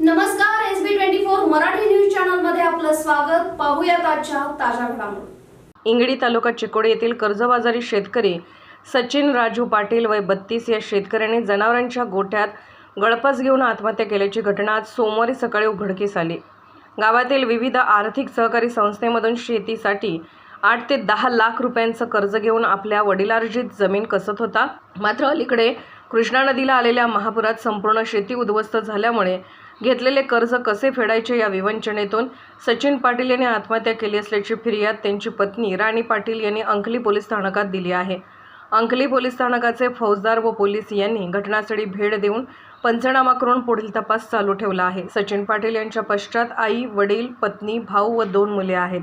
नमस्कार S B twenty four Marathi news चॅनलमध्ये आपलं स्वागत. पाहूया आजच्या ताज्या घडामोडी. इंगडी तालुका चिकोडे येथील कर्जबाजारी शेतकरी सचिन राजू पाटील वय बत्तीस या शेतकऱ्याने जनावरांच्या गोठ्यात गळपस घेऊन आत्महत्या केल्याची घटना आज सोमवारी सकाळी उघडकीस आली. गावातील विविध आर्थिक सहकारी संस्थेमधून शेतीसाठी आठ ते दहा लाख रुपयांचं कर्ज घेऊन आपल्या वडिलार्जित जमीन कसत होता. मात्र अलीकडे कृष्णा नदीला आलेल्या महापुरात संपूर्ण शेती उद्ध्वस्त झाल्यामुळे घेतलेले कर्ज कसे फेडायचे या विवंचनेतून सचिन पाटील यांनी आत्महत्या केली असल्याची फिर्याद त्यांची पत्नी राणी पाटील यांनी अंकली पोलीस स्थानकात दिली आहे. अंकली पोलीस स्थानकाचे फौजदार व पोलीस यांनी घटनास्थळी भेट देऊन पंचनामा करून पुढील तपास चालू ठेवला आहे. सचिन पाटील यांच्या पश्चात आई वडील पत्नी भाऊ व दोन मुले आहेत.